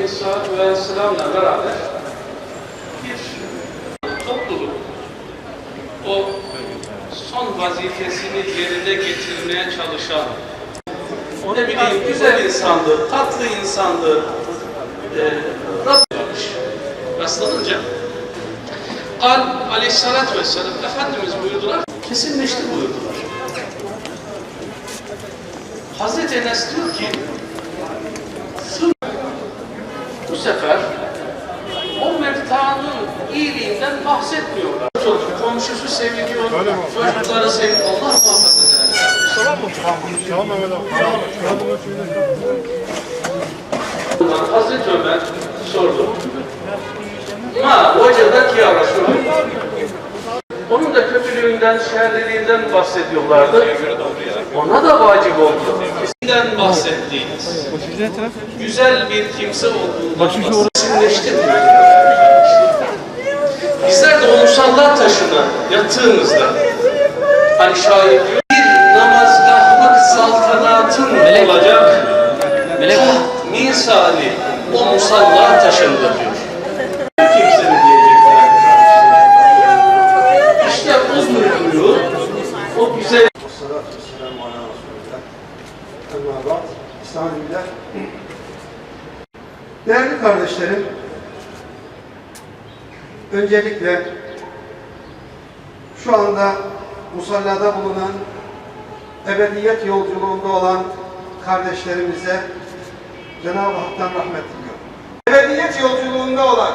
nizamla beraber bir topluluk o son vazifesini yerine getirmeye çalışan ne bileyim güzel insandı, tatlı insandı. Ee, rastlamış. Rastlanınca Kal aleyhissalatü vesselam Efendimiz buyurdular, kesinleşti buyurdular. Hazreti Enes diyor ki sefer o meftanın iyiliğinden bahsetmiyorlar. Komşusu seviliyor, çocukları seviliyor. Allah muhafaza eder. Tamam Mehmet abi. Tamam. Hazreti Ömer sordu. Ma vecedak ya Resulallah. Onun da kötülüğünden, şerliliğinden bahsediyorlardı. Ona da vacip oldu. Sizden bahsettiğiniz. Güzel bir kimse olduğundan mi? Bizler de o musallat taşına yattığımızda hani şair diyor bir namazgahlık saltanatın olacak taht misali o musalla taşında diyor. Diyecekler? İşte o Amma ba'd. Estağfirullah. Değerli kardeşlerim, öncelikle şu anda musallada bulunan ebediyet yolculuğunda olan kardeşlerimize Cenab-ı Hak'tan rahmet diliyorum. Ebediyet yolculuğunda olan